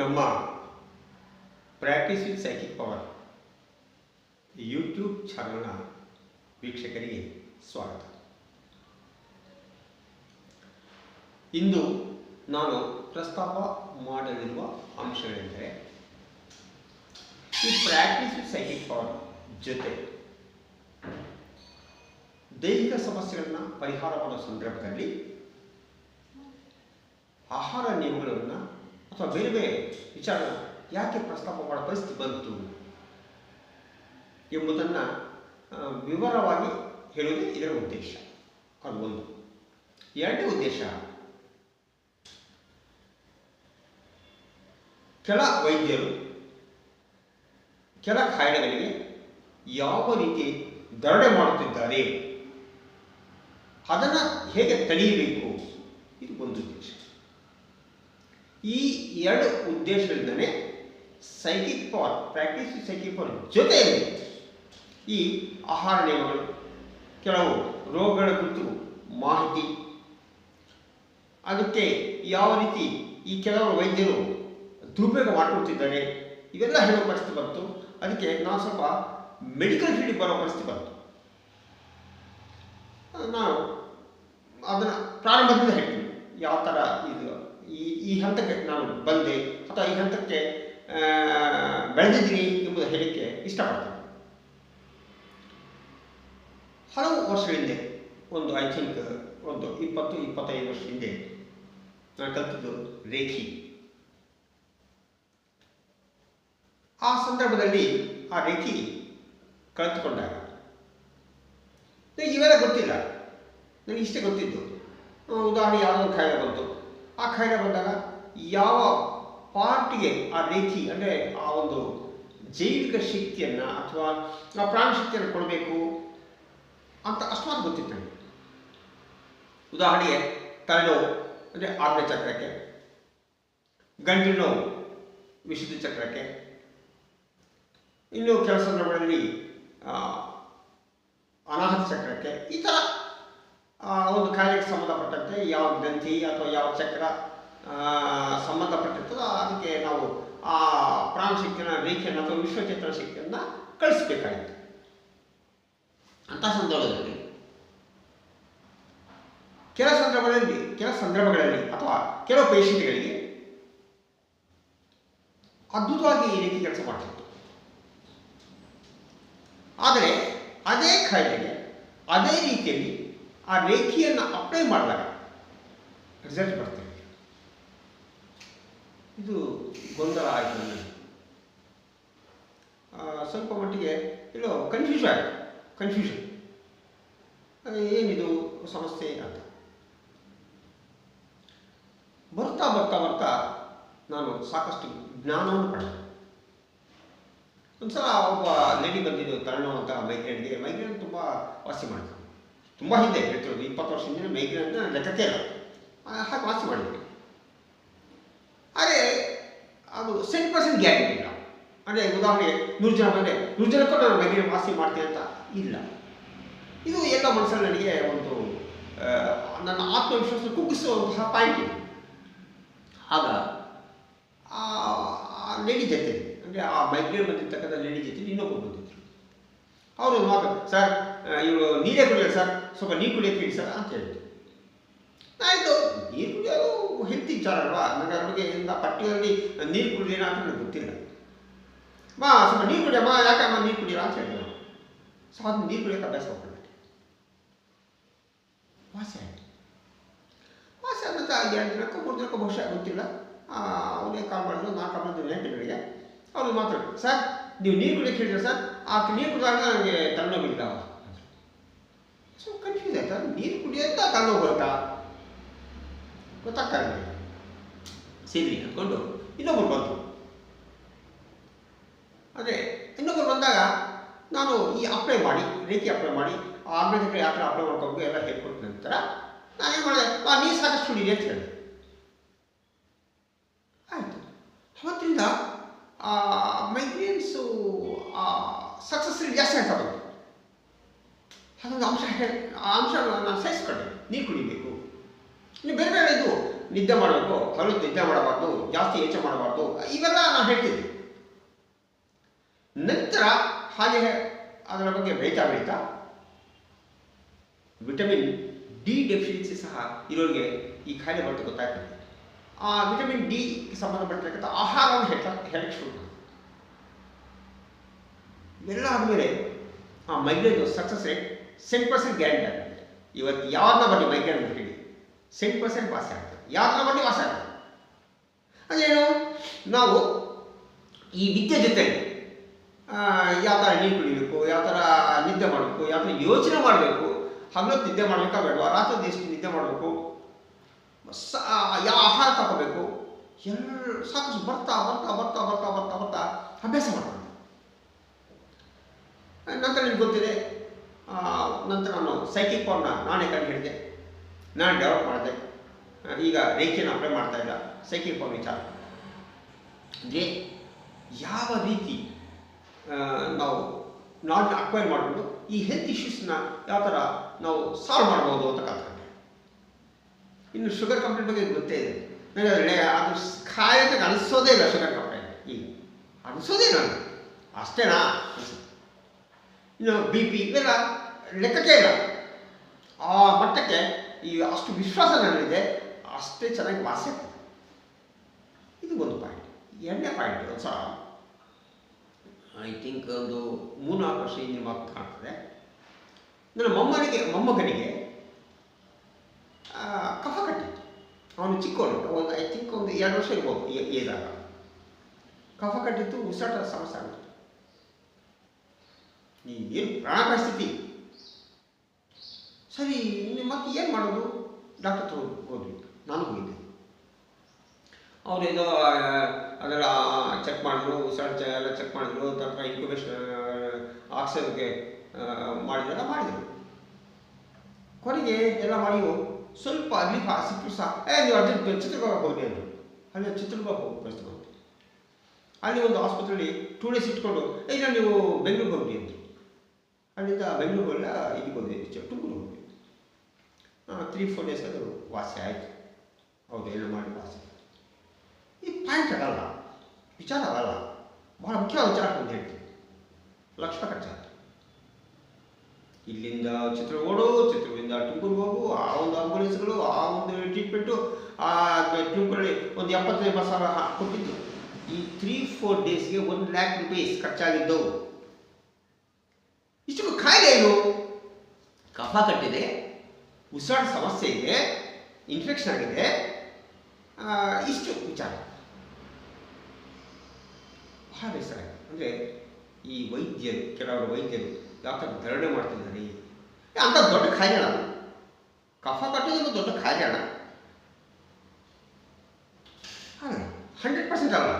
ನಮ್ಮ practice with psychic power YouTube ಚಾನಲ್ನ ವೀಕ್ಷಕರಿಗೆ ಸ್ವಾಗತ. ಇಂದು ನಾನು ಪ್ರಸ್ತಾಪ ಮಾಡಲಿರುವ ಅಂಶಗಳೆಂದರೆ, ಈ ಪ್ರಾಕ್ಟೀಸ್ ವಿತ್ ಸೈಕಿಕ್ ಪವರ್ ಜೊತೆ ದೈಹಿಕ ಸಮಸ್ಯೆಗಳನ್ನ ಪರಿಹಾರ ಮಾಡೋ ಸಂದರ್ಭದಲ್ಲಿ ಆಹಾರ ನಿಯಮಗಳನ್ನು ಅಥವಾ ಬೇರೆ ಬೇರೆ ವಿಚಾರ ಯಾಕೆ ಪ್ರಸ್ತಾಪ ಮಾಡೋ ಪರಿಸ್ಥಿತಿ ಬಂತು ಎಂಬುದನ್ನು ವಿವರವಾಗಿ ಹೇಳುವುದೇ ಇದರ ಉದ್ದೇಶ. ಅದು ಒಂದು. ಎರಡನೇ ಉದ್ದೇಶ ಕೆಲ ವೈದ್ಯರು ಕೆಲ ಕಾಯಿಲೆಗಳಿಗೆ ಯಾವ ರೀತಿ ದರಡೆ ಮಾಡುತ್ತಿದ್ದಾರೆ, ಅದನ್ನು ಹೇಗೆ ತಡೆಯಬೇಕು, ಇದು ಒಂದು ಉದ್ದೇಶ. ಈ ಎರಡು ಉದ್ದೇಶಗಳಿಂದಲೇ psychic power practice psychic power ಜೊತೆಯಲ್ಲಿ ಈ ಆಹಾರ ನಿಯಮಗಳು, ಕೆಲವು ರೋಗಗಳ ಕುರಿತು ಮಾಹಿತಿ. ಅದಕ್ಕೆ ಯಾವ ರೀತಿ ಈ ಕೆಲವರು ವೈದ್ಯರು ದುರುಪಯೋಗ ಮಾಡಿಕೊಡ್ತಿದ್ದಾರೆ ಇವೆಲ್ಲ ಹೇಳೋ ಪರಿಸ್ಥಿತಿ ಬಂತು. ಅದಕ್ಕೆ ನಾವು ಸ್ವಲ್ಪ ಮೆಡಿಕಲ್ ಫೀಲ್ಡ್ ಬರೋ ಪರಿಸ್ಥಿತಿ ಬಂತು. ನಾವು ಅದನ್ನು ಪ್ರಾರಂಭದಿಂದ ಹೇಳ್ತೀವಿ ಯಾವ ಥರ ಇದು ಈ ಈ ಹಂತಕ್ಕೆ ನಾನು ಬಂದೆ ಅಥವಾ ಈ ಹಂತಕ್ಕೆ ಬೆಳೆದಿದ್ದೀನಿ ಎಂಬುದು ಹೇಳಲಿಕ್ಕೆ ಇಷ್ಟಪಡ್ತೀನಿ. ಹಲವು ವರ್ಷಗಳ ಹಿಂದೆ, ಒಂದು ಐ ಥಿಂಕ್ ಒಂದು ಇಪ್ಪತ್ತು, ಇಪ್ಪತ್ತೈದು ವರ್ಷ ಹಿಂದೆ ನಾನು ಕಲಿತದ್ದು ರೇಖಿ. ಆ ಸಂದರ್ಭದಲ್ಲಿ ಆ ರೇಖಿ ಕಳೆದುಕೊಂಡಾಗ. ನನಗೆ ಇವೆಲ್ಲ ಗೊತ್ತಿಲ್ಲ. ನನಗೆ ಇಷ್ಟೇ ಗೊತ್ತಿದ್ದು. ಉದಾಹರಣೆ ಯಾವುದೋ ಒಂದು ಬಂತು. ಆ ಕಾಯಿಲೆ ಬಂದಾಗ ಯಾವ ಪಾರ್ಟಿಗೆ ಆ ರೀತಿ ಅಂದರೆ ಆ ಒಂದು ಜೈವಿಕ ಶಕ್ತಿಯನ್ನು ಅಥವಾ ಆ ಪ್ರಾಣ ಶಕ್ತಿಯನ್ನು ಕೊಡಬೇಕು ಅಂತ ಅಸ್ಮಾತ್ ಗೊತ್ತಿತ್ತು ನನಗೆ. ಉದಾಹರಣೆಗೆ ತಲೆನೋವು ಅಂದರೆ ಆರನೇ ಚಕ್ರಕ್ಕೆ ಗಂಟಿನ ನೋವು ವಿಶುದ್ಧ ಚಕ್ರಕ್ಕೆ ಇನ್ನು ಕೆಲಸ ಆ, ಅನಾಹತ ಚಕ್ರಕ್ಕೆ ಈ ಥರ ಒಂದು ಕಾರ್ಯಕ್ಕೆ ಸಂಬಂಧಪಟ್ಟಂತೆ ಯಾವ ಗ್ರಂಥಿ ಅಥವಾ ಯಾವ ಚಕ್ರ ಸಂಬಂಧಪಟ್ಟಿರ್ತದೋ ಅದಕ್ಕೆ ನಾವು ಆ ಪ್ರಾಣ ಶಕ್ತಿಯನ್ನು ರೇಖೆಯನ್ನು ಅಥವಾ ವಿಶ್ವಚಿತ್ರ ಶಕ್ತಿಯನ್ನು ಕಳಿಸ್ಬೇಕಾಗಿತ್ತು ಅಂತ ಸಂದರ್ಭದಲ್ಲಿ, ಕೆಲ ಸಂದರ್ಭಗಳಲ್ಲಿ ಕೆಲ ಸಂದರ್ಭಗಳಲ್ಲಿ ಅಥವಾ ಕೆಲವು ಪೇಷಂಟ್ಗಳಿಗೆ ಅದ್ಭುತವಾಗಿ ಈ ರೀತಿ ಕೆಲಸ ಮಾಡ್ತಿತ್ತು. ಆದರೆ, ಅದೇ ಕಾಯಿಲೆಗೆ ಅದೇ ರೀತಿಯಲ್ಲಿ ಆ ರೇಖೆಯನ್ನು ಅಪ್ಲೈ ಮಾಡಿದಾಗ ರಿಸಲ್ಟ್ ಬರ್ತದೆ ಇದು ಗೊಂದಲ ಆಯಿತು ನನಗೆ ಸ್ವಲ್ಪ ಮಟ್ಟಿಗೆ ಇಲ್ಲೋ ಕನ್ಫ್ಯೂಷನ್ ಆಯಿತು. ಕನ್ಫ್ಯೂಷನ್ ಏನಿದು? ಸಮಸ್ಯೆ ಅಂತ. ಬರ್ತಾ ಬರ್ತಾ ಬರ್ತಾ ನಾನು ಸಾಕಷ್ಟು ಜ್ಞಾನವನ್ನು ಪಡೆದೆ. ಒಂದ್ಸಲ ಒಬ್ಬ ಲೇಡಿ ಬಂದಿದ್ದು ತರಣ ಅಂತ ಮೈಗ್ರೇನ್ಗೆ ಮೈಗ್ರೇನ್ ತುಂಬ ವಾಸಿ ಮಾಡಿದ್ರು. ತುಂಬ ಹಿಂದೆ ಹೇಳ್ತಿರೋದು, ಇಪ್ಪತ್ತು ವರ್ಷ ಹಿಂದೆ ಮೈಗ್ರೇನ್ ಲೆಕ್ಕಕ್ಕೆ ಇಲ್ಲ. ಹಾಗೆ ವಾಸಿ ಮಾಡಿದ್ರು ಆದರೆ ಅದು ಸೆಂಟ್ ಪರ್ಸೆಂಟ್ ಗ್ಯಾರಂಟಿ ಇಲ್ಲ. ಅಂದರೆ ಉದಾಹರಣೆಗೆ ನೂರು ಜನ ಬಂದರೆ, ನೂರು ಜನಕ್ಕೂ ನಾನು ಮೈಗ್ರೇನ್ ವಾಸಿ ಮಾಡ್ತೀನಿ ಅಂತ ಇಲ್ಲ. ಇದು ಎಲ್ಲ ಮನಸ್ಸಲ್ಲಿ ನನಗೆ ಒಂದು ನನ್ನ ಆತ್ಮವಿಶ್ವಾಸ ಕುಗ್ಗಿಸುವಂತಹ ಪಾಯಿಂಟ್ ಇದೆ. ಆಗ ಆ ಲೇಡಿ ಜೊತೆ, ಅಂದರೆ ಆ ಮೈಗ್ರೇನ್ ಬಂದಿರ್ತಕ್ಕಂಥ ಲೇಡಿ ಜೊತೆ ಇನ್ನೊಬ್ಬರು ಬಂದಿದ್ರು ಅವರು ಮಾತು. ಸರ್ ಇವಳು ನೀರೇ ಕುಡಿಯೋದು ಸರ್. ಸ್ವಲ್ಪ ನೀರು ಕುಡಿಯೋಕೆ ಸರ್ ಅಂತ ಹೇಳಿದ್ರು. ಆಯಿತು, ನೀರು ಕುಡಿಯೋದು ಹೆಲ್ತಿ ವಿಚಾರ ಅಲ್ವಾ? ನನಗೆ ಅವ್ರಿಗೆ ಪಟ್ಟಿಯಲ್ಲಿ ನೀರು ಕುಡಿಯೋಣ ಅಂತ ನನಗೆ ಗೊತ್ತಿಲ್ಲ. ಮಾ, ಸ್ವಲ್ಪ ನೀರು ಕುಡಿಯಮ್ಮ ಯಾಕಮ್ಮ ನೀರು ಕುಡಿಯೋ ಅಂತ ಹೇಳಿದ್ರು. ಸೊ ಅದು ನೀರು ಕುಡಿಯೋಕೆ ಅಭ್ಯಾಸ ಮಾಡ್ಕೊಂಡೆ ವಾಸಿ ಆಯಿತು. ವಾಸಿ ಎರಡು ದಿನಕ್ಕೂ, ಮೂರು ದಿನಕ್ಕೂ ಬಹುಶಃ ಗೊತ್ತಿಲ್ಲ. ಅವನೇ ಕಾಲ್ ಮಾಡಿದ್ರು ನಾ ಕಾಲ್ ಮಾಡಿದ್ರು ನೆಂಟುಗಳಿಗೆ ಅವ್ರಿಗೆ ಮಾತಾಡಿದ್ರು ಸರ್ ನೀವು ನೀರು ಕುಡಿಯೋಕೆ ಹೇಳಿದ್ರೆ ಸರ್ ಆ ನೀರು ಕುಡಿದಾಗ ನನಗೆ ತಲೆನೋವಿಲ್ಲ ಸೊ ಕನ್ಫ್ಯೂಸ್ ಆಯ್ತಾ? ನೀರು ಕುಡಿಯೋದ ತಲೆನೋವು ಬರುತ್ತಾ? ಗೊತ್ತಾಗ್ತಾ ಇಲ್ಲ. ಸರಿ ಅಂದ್ಕೊಂಡು ಇನ್ನೊಬ್ಬರು ಬಂತು ಅದೇ ಇನ್ನೊಬ್ಬರು ಬಂದಾಗ ನಾನು ಈ ಅಪ್ಲೈ ಮಾಡಿ, ರೀತಿ ಅಪ್ಲೈ ಮಾಡಿ ಆರ್ಮೆಂಟ್ ಯಾವ ಥರ ಅಪ್ಲೈ ಮಾಡ್ಕೊಂಡು ಎಲ್ಲ ಹೇಳ್ಕೊಟ್ಟ ನಂತರ ಏನು ಮಾಡಿದೆ? ಆ, ನೀರು ಸಾಕಷ್ಟು ಕುಡೀರಿ ಅಂತ ಹೇಳಿದೆ. ಆಯಿತು. ಅವತ್ತಿಂದ ಮೈಗ್ರೇನ್ಸು ಸಕ್ಸಸ್ ರೇಟ್ ಜಾಸ್ತಿ ಆಗ್ತಾ ಬಂತು. ಅದೊಂದು ಅಂಶ ಹೇಳಿ ಆ ಅಂಶ ನಾನು ಸಹಿಸ್ಕೊಂಡೆ. ನೀರು ಕುಡಿಬೇಕು. ನೀವು ಬೇರೆ ಬೇರೆ ಇದು, ನಿದ್ದೆ ಮಾಡಬೇಕು ಹಲವು ನಿದ್ದೆ ಮಾಡಬಾರ್ದು, ಜಾಸ್ತಿ ಯೋಚನೆ ಮಾಡಬಾರ್ದು, ಇವೆಲ್ಲ ನಾನು ಹೇಳ್ತಿದ್ದೆ. ನಂತರ ಹಾಗೆ ಅದರ ಬಗ್ಗೆ ಬೆಳೀತಾ ಬೆಳೀತಾ ವಿಟಮಿನ್ ಡಿ ಡೆಫಿಷಿಯನ್ಸಿ ಸಹ ಇರೋರಿಗೆ ಈ ಖಾಯಿಲೆ ಬರ್ತು ಗೊತ್ತಾಗ್ತದೆ. ವಿಟಮಿನ್ ಡಿ ಸಂಬಂಧಪಟ್ಟಿರ್ತಕ್ಕಂಥ ಆಹಾರವನ್ನು ಹೇಳ ಹೇಳಕ್ಕೆ ಶುರು. ಇವೆಲ್ಲ ಆದಮೇಲೆ ಆ migraine success rate cent percent guarantee ಆಗುತ್ತೆ. ಇವತ್ತು ಯಾವ್ದನ್ನ ಬನ್ನಿ ಮೈಗ್ರೇನ್ ಅಂತ ಹೇಳಿ. ಸೆಂಟ್ ಪರ್ಸೆಂಟ್ ವಾಸಿ ಆಗ್ತದೆ ಯಾವ್ದನ್ನ ಬನ್ನಿ ವಾಸಿ ಆಗ್ತದೆ ಅದೇನು? ನಾವು ಈ ವಿದ್ಯೆ ಜೊತೆಗೆ ಆ, ಯಾವ ಥರ ನೀರು ಕುಡಿಬೇಕು ಯಾವ ಥರ ನಿದ್ದೆ ಮಾಡಬೇಕು ಯಾವ ಥರ ಯೋಚನೆ ಮಾಡಬೇಕು ಹಗಲೊತ್ತು ನಿದ್ದೆ ಮಾಡಬೇಕಾ ಬೇಡವಾ? ರಾತ್ರಿ ಎಷ್ಟು ನಿದ್ದೆ ಮಾಡಬೇಕು? ಯಾವ ಆಹಾರ ತಗೋಬೇಕು? ಎಲ್ಲ ಸಾಕಷ್ಟು ಬರ್ತಾ ಬರ್ತಾ ಬರ್ತಾ ಬರ್ತಾ ಬರ್ತಾ ಬರ್ತಾ ಅಭ್ಯಾಸ ಮಾಡ್ತಾರೆ. ನಂತರ ನಿಮ್ಗೆ ಗೊತ್ತಿದೆ ನಂತರ ನಾನು ಸೈಕಿಕ್ ಪವರ್ನ ನಾನೇ ಕಂಡು ಹಿಡಿದೆ. ನಾನು ಡೆವಲಪ್ ಮಾಡಿದೆ. ಈಗ ರೇಖೆಯನ್ನು ಅಪ್ಲೈ ಮಾಡ್ತಾ ಇಲ್ಲ ಸೈಕಿಕ್ ಪವರ್ ವಿಚಾರ. ಅಂದರೆ ಯಾವ ರೀತಿ ನಾವು ನಾಟ್ ಅಕ್ವೈರ್ ಮಾಡಿಕೊಂಡು ಈ ಹೆಲ್ತ್ ಇಶ್ಯೂಸ್ನ ಯಾವ ಥರ ನಾವು ಸಾಲ್ವ್ ಮಾಡ್ಬೋದು ಅಂತ ಇನ್ನು ಶುಗರ್ ಕಂಪ್ಲೇಂಟ್ ಬಗ್ಗೆ ಗೊತ್ತೇ ಇದೆ. ನನಗೆ ಅದು ಖಾಯಕ್ಕೆ ಅನಿಸೋದೇ ಇಲ್ಲ ಶುಗರ್ ಕಂಪ್ಲೇಂಟ್ ಈಗ ಅನಿಸೋದೇ ಇಲ್ಲ ಅಷ್ಟೇನಾ? ಇನ್ನು ಬಿ ಪಿ ಇವೆಲ್ಲ ಲೆಕ್ಕಕ್ಕೆ ಇಲ್ಲ. ಆ ಮಟ್ಟಕ್ಕೆ ಈ ಅಷ್ಟು ವಿಶ್ವಾಸ ನನ್ನಲ್ಲಿದೆ ಅಷ್ಟೇ ಚೆನ್ನಾಗಿ ವಾಸಿ ಆಗ್ತದೆ. ಇದು ಒಂದು ಪಾಯಿಂಟ್ ಎರಡನೇ ಪಾಯಿಂಟ್ ಒಂದು ಸಹ ಐ ಥಿಂಕ್ ಒಂದು ಮೂರ್ನಾಲ್ಕು ವರ್ಷ ಹಿಂದಿನ ಮಾತು ಕಾಣ್ತದೆ. ನನ್ನ ಮೊಮ್ಮನಿಗೆ ಮೊಮ್ಮಗನಿಗೆ ಕಫ ಕಟ್ಟಿತ್ತು ಅವನು ಚಿಕ್ಕವನು ಒಂದು ಐ ಥಿಂಕ್ ಒಂದು, ಎರಡು ವರ್ಷ ಇರ್ಬೋದು ಏ- ಏಜಾಗ ಕಫ ಕಟ್ಟಿದ್ದು ಉಸಿರಾಟ ಸಮಸ್ಯೆ ಆಗುತ್ತೆ. ಈ ಏನು ಪ್ರಾಣ ಸ್ಥಿತಿ ಸರಿ ನಿಮ್ಮ ಮತ್ತೆ ಏನು ಮಾಡೋದು? ಡಾಕ್ಟರ್ ಹತ್ರ ಹೋದ್ವಿ. ನಾನು ಹೋಗಿದ್ದೆ. ಅವ್ರು ಏನೋ ಅದೆಲ್ಲ ಚೆಕ್ ಮಾಡಿದ್ರು, ಉಸಿರಾಟ ಎಲ್ಲ ಚೆಕ್ ಮಾಡಿದ್ರು ತಕ್ಕ ಇನ್ಕ್ಯುಬೇಷನ್ ಆಕ್ಸಿಜನ್ಗೆ ಮಾಡಿದೆಲ್ಲ ಮಾಡಿದರು ಕೊನೆಗೆ ಎಲ್ಲ ಮಾಡಿಯು ಸ್ವಲ್ಪ ಅಲ್ಲಿ ಸಿಕ್ಕರು ಸಹ ಏ, ನೀವು ಅರ್ಜೆಂಟ್ ಚಿತ್ರದುರ್ಗ ಹೋಗಿ ಅಂದರು ಅಲ್ಲಿ. ಚಿತ್ರದುರ್ಗ ಹೋಗಿ ಪರಿಸ್ಥಿತಿ ಬಂತು ಅಲ್ಲಿ ಒಂದು ಆಸ್ಪತ್ರೆಯಲ್ಲಿ ಟೂ ಡೇಸ್ ಇಟ್ಕೊಂಡು ಇಲ್ಲ, ನೀವು ಬೆಂಗಳೂರಿಗೆ ಹೋಗಿ ಅಂದರು. ಅಲ್ಲಿಂದ ಬೆಂಗಳೂರೆಲ್ಲ ಇಲ್ಲಿಗೆ ಹೋದ್ವಿ ತುಮಕೂರು ಹೋದ್ವಿ. ತ್ರೀ ಫೋರ್ ಡೇಸ್ ಅದು ವಾಸಿ ಆಯಿತು. ಹೌದು ಎಲ್ಲ ಮಾಡಿ ವಾಸಿ. ಈ ಪಾಯಿಂಟ್ ಆಗಲ್ಲ, ವಿಚಾರ ಆಗಲ್ಲ. ಬಹಳ ಮುಖ್ಯವಾದ ವಿಚಾರ ಅಂತ ಹೇಳ್ತೀನಿ. ಲಕ್ಷ ಖರ್ಚಾಯ್ತು ಇಲ್ಲಿಂದ ಚಿತ್ರ ಓಡು ಚಿತ್ರದಿಂದ ತುಮಕೂರು ಹೋಗು, ಆ ಒಂದು ಆಂಬುಲೆನ್ಸ್ಗಳು ಆ ಒಂದು ಟ್ರೀಟ್ಮೆಂಟು ಆ ಟುಂಕೂರಲ್ಲಿ ಒಂದು ಎಪ್ಪತ್ತೈದು ಬಸ್ ಸಾವಿರ ಕೊಟ್ಟಿದ್ದು. ಈ ತ್ರೀ ಫೋರ್ ಡೇಸ್ಗೆ ಒನ್ ಲ್ಯಾಕ್ ರುಪೀಸ್ ಖರ್ಚಾಗಿದ್ದವು ಇಷ್ಟು ಕಾಯಿಲೆ ಏನು ಕಫ ಕಟ್ಟಿದೆ ಉಸಿರಾಟ ಸಮಸ್ಯೆ ಇದೆ ಇನ್ಫೆಕ್ಷನ್ ಆಗಿದೆ. ಇಷ್ಟು ವಿಚಾರ. ಬಹಳ ಬೇಸರ ಅಂದರೆ ಈ ವೈದ್ಯರು, ಕೆಲವರು ವೈದ್ಯರು ಯಾವ ಥರ ಧರಣೆ ಮಾಡ್ತಿದ್ದಾರೆ ಅಂತ ದೊಡ್ಡ ಕಾರ್ಯಣ ಕಫ ಕಟ್ಟೋದು ದೊಡ್ಡ ಕಾರ್ಯಣ ಅಲ್ಲ ಹಂಡ್ರೆಡ್ ಪರ್ಸೆಂಟ್ ಅಲ್ಲ.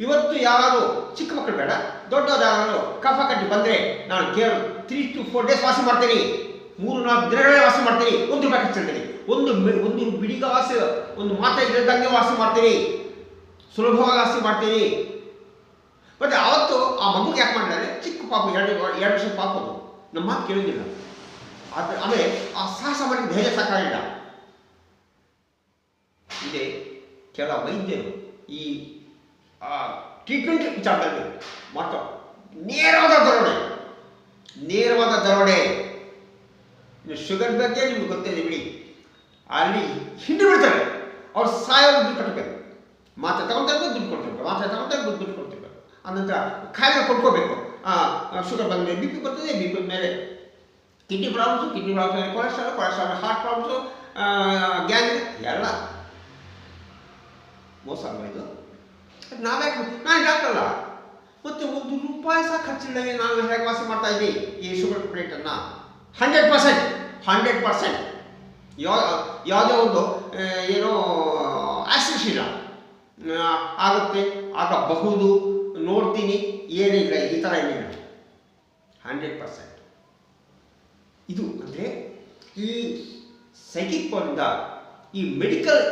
ಇವತ್ತು ಯಾರು ಚಿಕ್ಕ ಮಕ್ಕಳು ಬೇಡ, ದೊಡ್ಡವ್ರು ಯಾರು ಕಫ ಕಟ್ಟಿ ಬಂದರೆ ನಾನು ಕೇವಲ ತ್ರೀ ಟು ಫೋರ್ ಡೇಸ್ ವಾಸ ಮಾಡ್ತೀನಿ. ಮೂರು, ನಾಲ್ಕು ದಿನಗಳೇ ವಾಸ ಮಾಡ್ತೀನಿ. ಒಂದು ರೂಪಾಯಿ ಮಾಡ್ತೀನಿ ಒಂದು ಒಂದು ಬಿಡಿಗ ವಾಸ ಒಂದು ಮಾತೆ ಇಲ್ಲದಂಗೆ ವಾಸಿ ಮಾಡ್ತೀನಿ. ಸುಲಭವಾಗಿ ವಾಸಿ ಮಾಡ್ತೀನಿ. ಮತ್ತೆ ಅವತ್ತು ಆ ಮಗುಗೆ ಯಾಕೆ ಮಾಡಿದ್ದಾರೆ ಚಿಕ್ಕ ಪಾಪ, ಎರಡು ಎರಡು ವರ್ಷದ ಪಾಪ ಅದು. ನಮ್ಮ ಮಾತು ಕೇಳೋದಿಲ್ಲ ಆದ್ರೆ ಆಮೇಲೆ ಆ ಸಾಹಸ ಮಾಡಿ ಧೈರ್ಯ ಸಾಕಾಗಿಲ್ಲ ಇದೆ ಕೆಲ ವೈದ್ಯರು ಈ ಟ್ರೀಟ್ಮೆಂಟ್ ವಿಚಾರದಲ್ಲಿ ಮಾಡ್ತಾರೆ ನೇರವಾದ ದರೋಡೆ ನೇರವಾದ ದರೋಡೆ. ಶುಗರ್ ಬಗ್ಗೆ ನಿಮ್ಗೆ ಗೊತ್ತಿದೆ ಬಿಡಿ. ಅಲ್ಲಿ ಹಿಂಡಿ ಬಿಡ್ತಾರೆ ಅವ್ರು ಸಾಯೋ ದುಡ್ಡು ಕಟ್ಟಬೇಕು ಮಾತ್ರೆ ತಗೊಂತಾರೆ ದುಡ್ಡು ಕೊಡ್ತಿರ್ಬೇಕು ಮಾತ್ರೆ ತಗೊಂತಾರೆ ದುಡ್ಡು ದುಡ್ಡು ಅನಂತರ ಖಾಯಿಲೆ ಕೊಡ್ಕೋಬೇಕು. ಶುಗರ್ ಬಂದ ಮೇಲೆ ಬಿ ಪಿ ಬರ್ತದೆ ಬಿ ಪಿ ಮೇಲೆ kidney problems kidney problems cholesterol cholesterol heart problems gang ಎಲ್ಲ. ಮೋಸ ಅಲ್ವಾ ಇದು? ನಾವ್ಯಾಕೆ ನಾನು ಡಾಕ್ಟರ್ ಅಲ್ಲ ಮತ್ತೆ ಒಂದು ರೂಪಾಯಿ ಸಹ ಖರ್ಚಿಲ್ಲದೆ ನಾನು ಹೇಗೆ ವಾಸಿ ಮಾಡ್ತಾ ಇದ್ದೀನಿ ಈ ಶುಗರ್ ಪ್ಲೇಟನ್ನು ಹಂಡ್ರೆಡ್ ಪರ್ಸೆಂಟ್ ಹಂಡ್ರೆಡ್ ಪರ್ಸೆಂಟ್ ಯಾವ ಯಾವುದೇ ಒಂದು ಏನು ಆಕ್ಸಿಸ್ ಇಲ್ಲ ಆಗುತ್ತೆ, ಆಗಬಹುದು. ನೋಡ್ತೀನಿ ಏನಿಲ್ಲ ಈ ಥರ ಏನಿಲ್ಲ. ಹಂಡ್ರೆಡ್ ಪರ್ಸೆಂಟ್ ಇದು ಅಂದರೆ ಈ ಸೈಕಿಕ್ ಪವರಿಂದ ಈ ಮೆಡಿಕಲ್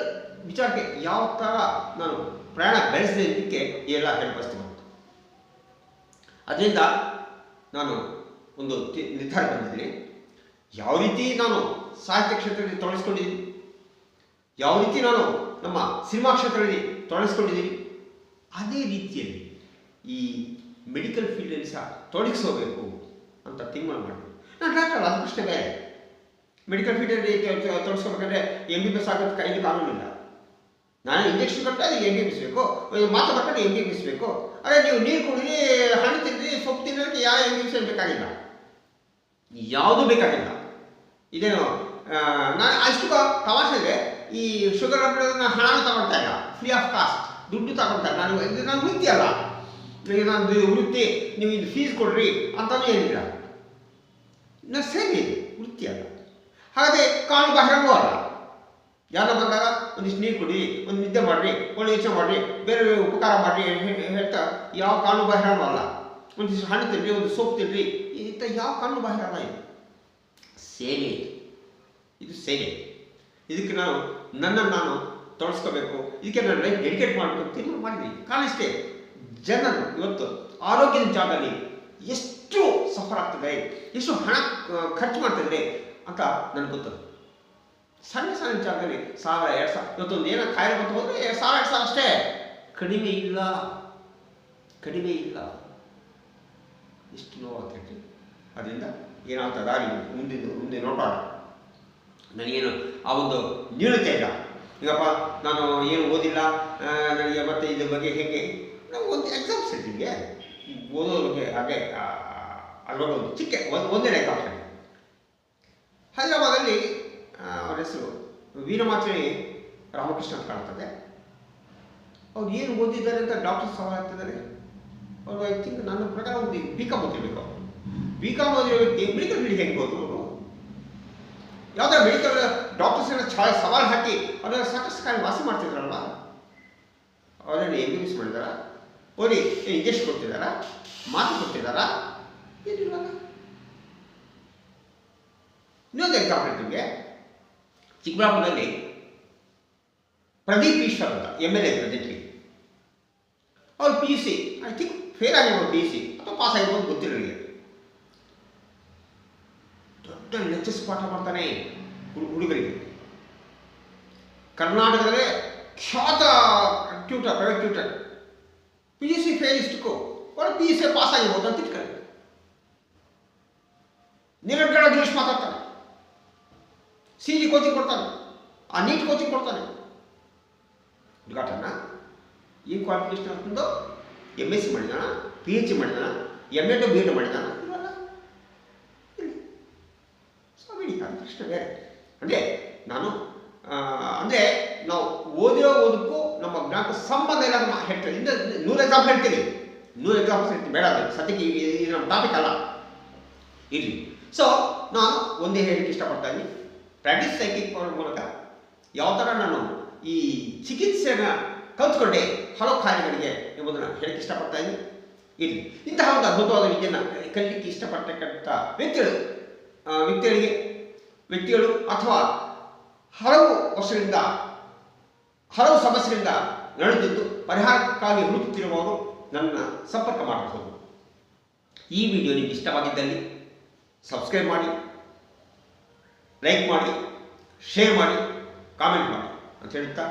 ವಿಚಾರಕ್ಕೆ ಯಾವ ಥರ ನಾನು ಪ್ರಯಾಣ ಬೆಳೆಸಿದ್ದಕ್ಕೆ ಎಲ್ಲ ಹೇಳ್ಬಸ್ತೀನಿ ಅದರಿಂದ ನಾನು ಒಂದು ನಿರ್ಧಾರ ಬಂದಿದ್ದೀನಿ. ಯಾವ ರೀತಿ ನಾನು ಸಾಹಿತ್ಯ ಕ್ಷೇತ್ರದಲ್ಲಿ ತೊಡಗಿಸ್ಕೊಂಡಿದ್ದೀನಿ, ಯಾವ ರೀತಿ ನಾನು ನಮ್ಮ ಸಿನಿಮಾ ಕ್ಷೇತ್ರದಲ್ಲಿ ತೊಡಗಿಸ್ಕೊಂಡಿದ್ದೀನಿ, ಅದೇ ರೀತಿಯಲ್ಲಿ ಈ ಮೆಡಿಕಲ್ ಫೀಲ್ಡಲ್ಲಿ ಸಹ ತೊಡಗಿಸೋಬೇಕು ಅಂತ ತೀರ್ಮಾನ ಮಾಡಿದೆ ನಾನು ಡಾಕ್ಟರ್ ಅದು ಪ್ರಶ್ನೆ ಮೆಡಿಕಲ್ ಫೀಲ್ಡಲ್ಲಿ ತೊಡಗಿಸ್ಕೋಬೇಕಂದ್ರೆ ಎಂ ಬಿ ಬಿ ಎಸ್ ಆಗೋದು ಕೈಲಿ ಕಾನೂನಿಲ್ಲ ನಾನು ಇಂಜೆಕ್ಷನ್ ಕೊಟ್ಟರೆ ಅದು ಎಂ ಬಿ ಬಿ ಎಸ್ ಬೇಕು. ಮಾತು ಬರ್ಕೊಂಡು ಎಂ ಬಿ ಬಿ ಎಸ್ ಬೇಕು. ಅದೇ ನೀವು ನೀರು ಕುಡಿದ್ರಿ ಹಣ್ಣು ತಿನ್ನಿರಿ, ಸೊಪ್ಪು ತಿನ್ನೋದಕ್ಕೆ ಯಾವ ಎಂ ಬಿ ಬಿ ಎಸ್ ಬೇಕಾಗಿಲ್ಲ. ಯಾವುದು ಬೇಕಾಗಿಲ್ಲ. ಇದೇನು ನಾನು ಅಷ್ಟು ಇದೆ. ಈ ಶುಗರ್ ನಾನು ಹಣ ತಗೊಳ್ತಾ ಇಲ್ಲ. ಫ್ರೀ ಆಫ್ ಕಾಸ್ಟ್ ದುಡ್ಡು ತಗೊಳ್ತಾ ಇಲ್ಲ. ನಾನು ನಾನು ವೃತ್ತಿ ಅಲ್ಲ. ಈಗ ನಾನು ವೃತ್ತಿ, ನೀವು ಇದು ಫೀಸ್ ಕೊಡ್ರಿ ಅಂತಲೂ ಏನಿಲ್ಲ ನಾನು ಸೇವೆ ವೃತ್ತಿ ಅಲ್ಲ. ಹಾಗೆ ಕಾಲು ಬಹಿರಂಗೂ ಅಲ್ಲ. ಯಾರೋ ಬಂದಾಗ ಒಂದಿಷ್ಟು ನೀರು ಕುಡಿ, ಒಂದು ನಿದ್ದೆ ಮಾಡಿರಿ, ಒಳ್ಳೆ ಯೋಚನೆ ಮಾಡಿರಿ, ಬೇರೆ ಉಪಕಾರ ಮಾಡಿರಿ ಹೇಳ್ತಾ ಯಾವ ಕಾನೂನು ಬಾಹಿರನೂ ಅಲ್ಲ. ಒಂದಿಷ್ಟು ಹಣ್ಣು ತಿನ್ನಿರಿ ಒಂದು ಸೋಪ್ ತಿನ್ನಿರಿ ಇಂಥ ಯಾವ ಕಾನೂನು ಬಾಹಿರ ಅಲ್ಲ ಇದು ಸೇವೆ ಇದು. ಸೇವೆ ಇದಕ್ಕೆ ನಾನು ನನ್ನನ್ನು ನಾನು ತೊಡಸ್ಕೋಬೇಕು, ಇದಕ್ಕೆ ನಾನು ಲೈಫ್ ಡೆಡಿಕೇಟ್ ಮಾಡಬೇಕು ಅಂತ ತೀರ್ಮಾನ ಇಷ್ಟೇ. ಜನರು ಇವತ್ತು ಆರೋಗ್ಯದ ಜಾಗದಲ್ಲಿ ಎಷ್ಟು ಸಫರ್ ಆಗ್ತದೆ, ಎಷ್ಟು ಹಣ ಖರ್ಚು ಮಾಡ್ತಿದ್ರೆ ಅಂತ ನನಗೆ ಗೊತ್ತು. ಸಣ್ಣ ಸಣ್ಣ ಜಾಗದಲ್ಲಿ ಸಾವಿರ, ಎರಡು ಸಾವಿರ, ಇವತ್ತೊಂದು ಏನೋ ಕಾಯಿಲೆ ಬಂತು ಹೋದರೆ ಎರಡು ಸಾವಿರ ಎರಡು ಸಾವಿರ ಅಷ್ಟೇ. ಕಡಿಮೆ ಇಲ್ಲ. ಕಡಿಮೆ ಇಲ್ಲ. ಇಷ್ಟು ನೋವು ಅಂತ ಅದರಿಂದ ಏನಾಗ್ತದೆ ದಾರಿ ಮುಂದಿನ ಮುಂದೆ ನೋಡೋಣ ನನಗೇನು ಆ ಒಂದು ನ್ಯೂನತೆ ಇಲ್ಲ ಈಗಪ್ಪ, ನಾನು ಏನು ಓದಿಲ್ಲ ನನಗೆ ಮತ್ತೆ ಇದ್ರ ಬಗ್ಗೆ ಹೇಗೆ ನಾವು ಒಂದು ಎಕ್ಸಾಮ್ ಓದೋದಕ್ಕೆ ಬಗ್ಗೆ ಹಾಗೆ ಅಲ್ವಾಗ ಒಂದು ಚಿಕ್ಕ ಒಂದು ಒಂದನೇ ಎಕ್ಸಾಮ್ ಹೈದರಾಬಾದಲ್ಲಿ ಅವರ ಹೆಸರು ವೀರಮಾಚಿ ರಾಮಕೃಷ್ಣ ಅಂತ ಕಾಣ್ತದೆ. ಅವ್ರು ಏನು ಓದಿದ್ದಾರೆ ಅಂತ ಡಾಕ್ಟರ್ ಸವಾಲು ಆಗ್ತಿದ್ದಾರೆ ಅವರು ಐ ಥಿಂಕ್ ನನ್ನ ಪ್ರಕಾರ ಒಂದು ಬಿ ಕಾಮ್ ಅವರು ಬಿ ಕಾಮ್ ಓದಿರೋ ವ್ಯಕ್ತಿ ಮೆಡಿಕಲ್ ಫೀಲ್ಡ್ ಹೆಂಗೆ ಹೋದ್ರು ಅವರು ಯಾವುದೇ ಮೆಡಿಕಲ್ ಸವಾಲು ಹಾಕಿ ಅವರ ಸಾಕಷ್ಟು ಕಾಲ ವಾಸಿ ಮಾಡ್ತಿದ್ರಲ್ವ? ಅವರನ್ನು ಎಂ ಮಾಡಿದಾರ? ಓದಿ ಇಂಜೆಕ್ಷನ್ ಕೊಡ್ತಿದ್ದಾರಾ ಮಾತು ಕೊಡ್ತಿದ್ದಾರಾ ಇನ್ನೊಂದು ಎಕ್ಸಾಂಪಲ್ ನಿಮಗೆ? ಚಿಕ್ಕಬಳ್ಳಾಪುರದಲ್ಲಿ ಪ್ರದೀಪ್ ಈಶ್ವರ್ ಅಂತ ಎಂ ಎಲ್ ಎ ಪ್ರೆಸೆಂಟ್ಲಿ ಅವ್ರು P U C I think fail ಆಗಿರ್ಬೋದು ಪಿ ಯು ಸಿ ಅಥವಾ ಪಾಸ್ ಆಗಿರ್ಬೋದು ಗೊತ್ತಿಲ್ಲ ನನಗೆ ದೊಡ್ಡ ಲೆಕ್ಚರ್ಸ್ ಪಾಠ ಮಾಡ್ತಾನೆ ಹುಡುಗರಿಗೆ. ಕರ್ನಾಟಕದಲ್ಲೇ ಖ್ಯಾತ ಟ್ಯೂಟರ್ ಪ್ರೈವೇಟ್ ಟ್ಯೂಟರ್ ಫೇಲ್ ಇಷ್ಟಕ್ಕೂ ಒಳ್ಳೆ ಪಿ ಯು ಸಿ ಪಾಸ್ ಆಗಿರ್ಬೋದು ಅಂತ ಇಟ್ಕೊಳ್ಳಿ. ನಿರಂತರ ಇಂಗ್ಲೀಷ್ ಮಾತಾಡ್ತಾನೆ. ಸಿ ಜಿ ಕೋಚಿಂಗ್ ಕೊಡ್ತಾನೆ. ಆ ನೀಟ್ ಕೋಚಿಂಗ್ ಕೊಡ್ತಾನೆ. ಉದ್ಘಾಟನ? ಈ ಕ್ವಾಲಿಫಿಕೇಶನ್ ಅಂತಂದು ಎಂ ಎಸ್ ಸಿ ಮಾಡಿದಾನ ಪಿ ಎಚ್ ಡಿ ಮಾಡಿದಾನ ಎಂ ಟು ಬಿ ಎಡ್ ಮಾಡಿದಾನ? ಇಲ್ವಲ್ಲ ಸೊ ಅದು ಪ್ರಶ್ನೆ ಬೇರೆ. ಅಂದರೆ, ನಾನು ಅಂದರೆ ನಾವು ಓದಿರೋ ಓದಕ್ಕೂ ನಮ್ಮ ಜ್ಞಾನಕ್ಕೂ ಸಂಬಂಧ ಇಲ್ಲ ಹೇಳ್ತೀನಿ ಇಂದ ನೂರು ಎಕ್ಸಾಂಪಲ್ ಹೇಳ್ತೀನಿ. ನೂರು ಎಕ್ಸಾಂಪಲ್ಸ್ ಹೇಳ್ತೀನಿ. ಬೇಡ ಅದು. ಸದ್ಯಕ್ಕೆ ಇದು ನಮ್ಮ ಟಾಪಿಕ್ ಅಲ್ಲ. ಇರಲಿ. ಸೊ ನಾನು ಒಂದೇ ಹೇಳಕ್ಕೆ ಇಷ್ಟಪಡ್ತಾ ಇದ್ದೀನಿ. ಪ್ರಾಕ್ಟೀಸ್ ಸೈಕಿಂಗ್ ಮೂಲಕ ಯಾವ ಥರ ನಾನು ಈ ಚಿಕಿತ್ಸೆಯನ್ನು ಕಲ್ತ್ಕೊಂಡೆ, ಹಲವು ಕಾರ್ಯಗಳಿಗೆ ಎಂಬುದನ್ನು ಹೇಳಕ್ಕೆ ಇಷ್ಟಪಡ್ತಾ ಇದ್ದೀನಿ. ಇರಲಿ. ಇಂತಹ ಒಂದು ಅದ್ಭುತವಾದ ವಿದ್ಯೆಯನ್ನು ಕಲಿಯಲಿಕ್ಕೆ ಇಷ್ಟಪಡ್ತಕ್ಕಂಥ ವ್ಯಕ್ತಿಗಳು ವ್ಯಕ್ತಿಗಳಿಗೆ, ವ್ಯಕ್ತಿಗಳು ಅಥವಾ ಹಲವು ವರ್ಷಗಳಿಂದ ಹಲವು ಸಮಸ್ಯೆಗಳಿಂದ ನಡೆದಿದ್ದು ಪರಿಹಾರಕ್ಕಾಗಿ ಹುಡುಕುತ್ತಿರುವವರು ನನ್ನ ಸಂಪರ್ಕ ಮಾಡಬಹುದು ಈ ವಿಡಿಯೋ ನಿಮಗೆ ಇಷ್ಟವಾಗಿದ್ದಲ್ಲಿ ಸಬ್ಸ್ಕ್ರೈಬ್ ಮಾಡಿ ಲೈಕ್ ಮಾಡಿ ಶೇರ್ ಮಾಡಿ ಕಾಮೆಂಟ್ ಮಾಡಿ ಅಂತ ಹೇಳ್ತಾ